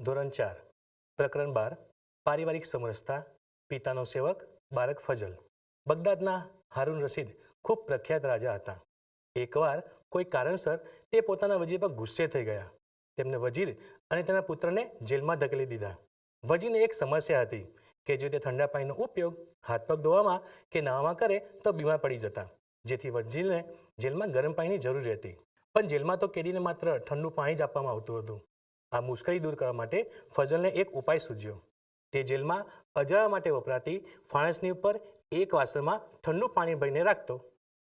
ધોરણ ચાર, પ્રકરણ બાર, પારિવારિક સમરસતા, પિતાનો સેવક બારક ફજલ. બગદાદના હારૂન રશીદ ખૂબ પ્રખ્યાત રાજા હતા. એકવાર કોઈ કારણસર તે પોતાના વજીર પર ગુસ્સે થઈ ગયા. તેમને વજીર અને તેના પુત્રને જેલમાં ધકેલી દીધા. વજીરને એક સમસ્યા હતી કે જો તે ઠંડા પાણીનો ઉપયોગ હાથ પગ ધોવામાં કે નાવામાં કરે તો બીમાર પડી જતા, જેથી વજીરને જેલમાં ગરમ પાણીની જરૂર રહેતી. પણ જેલમાં તો કેદીને માત્ર ઠંડુ પાણી જ આપવામાં આવતું હતું. આ મુશ્કેલી દૂર કરવા માટે ફજલને એક ઉપાય સૂજ્યો. તે જેલમાં અજાણા માટે વપરાતી ફાણસની ઉપર એક વાસણમાં ઠંડુ પાણી ભરીને રાખતો.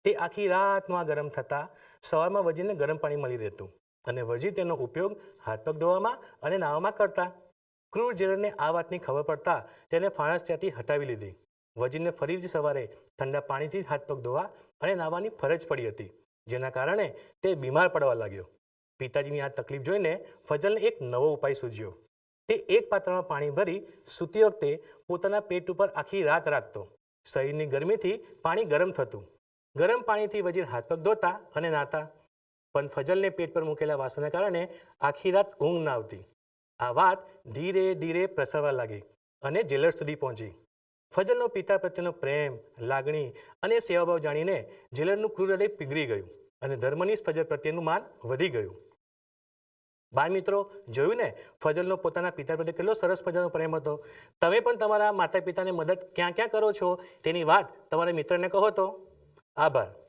તે આખી રાતમાં ગરમ થતાં સવારમાં વજીરને ગરમ પાણી મળી રહેતું અને વજી તેનો ઉપયોગ હાથ પગ ધોવામાં અને નાવામાં કરતા. ક્રૂર જેલરને આ વાતની ખબર પડતા તેને ફાણસ ત્યાંથી હટાવી લીધી. વજીને ફરીથી સવારે ઠંડા પાણીથી જ હાથ પગ ધોવા અને નાહવાની ફરજ પડી હતી, જેના કારણે તે બીમાર પડવા લાગ્યો. પિતાજીની આ તકલીફ જોઈને ફજલને એક નવો ઉપાય સૂજ્યો. તે એક પાત્રમાં પાણી ભરી સૂતી વખતે પોતાના પેટ ઉપર આખી રાત રાખતો. શરીરની ગરમીથી પાણી ગરમ થતું. ગરમ પાણીથી વજીર હાથ પગ ધોતા અને નાતા પણ ફજલને પેટ પર મૂકેલા વાસણને કારણે આખી રાત ઊંઘ ના આવતી. આ વાત ધીરે ધીરે પ્રસરવા લાગી અને જેલર સુધી પહોંચી. ફજલનો પિતા પ્રત્યેનો પ્રેમ, લાગણી અને સેવાભાવ જાણીને જેલરનું ક્રૂર હૃદય પીગળી ગયું અને ધર્મની ફજલ પ્રત્યેનું માન વધી ગયું. બાળ મિત્રો જોયું ને ફજલનો પોતાના પિતા પ્રત્યે કેટલો સરસ મજાનો પ્રેમ હતો. તમે પણ તમારા માતા પિતાને મદદ ક્યાં ક્યાં કરો છો? તેની વાત તમારા મિત્રને કહો તો. આભાર.